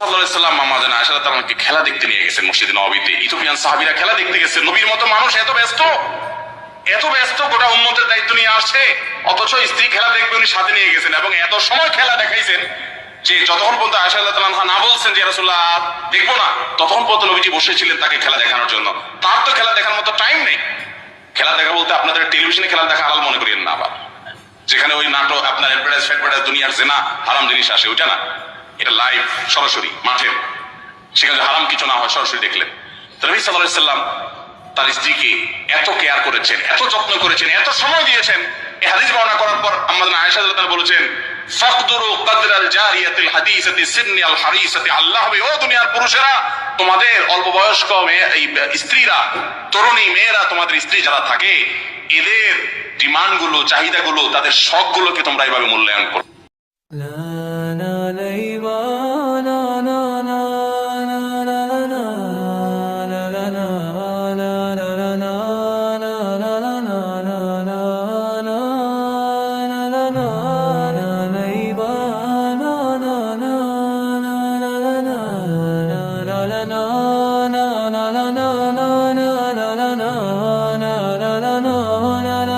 যে যতক্ষণ দেখব না, ততক্ষণ পর্যন্ত নবীজি বসেছিলেন তাকে খেলা দেখানোর জন্য। তার তো খেলা দেখার মতো টাইম নেই। খেলা দেখা বলতে আপনাদের টেলিভিশনে খেলা দেখা হালাল মনে করিয়েন না আবার। যেখানে ওই নাটক, আপনার অ্যাডভার্টাইজ দুনিয়ার জেনা, হারাম জিনিস আসে, ওইটা না। এটা লাইভ সরাসরি মাঠের সেখানে হারাম কিছু না হয়, সরাসরি দেখলেন। নবী সাল্লাম তার স্ত্রীকে এত কেয়ার করেছেন, এত যত্ন করেছেন, এত সময় দিয়েছেন। এই হাদিস বর্ণনা করার পর আমাদের আয়েশা বলেছেন ফাকদুরু সিন্নি আল আল্লাহ ও দুনিয়ার পুরুষেরা, তোমাদের অল্প বয়স্ক এই স্ত্রীরা, তরুণী মেয়েরা, তোমাদের স্ত্রী যারা থাকে, এদের ডিমান্ডগুলো চাহিদা গুলো তাদের শখ গুলোকে তোমরা এইভাবে মূল্যায়ন করো।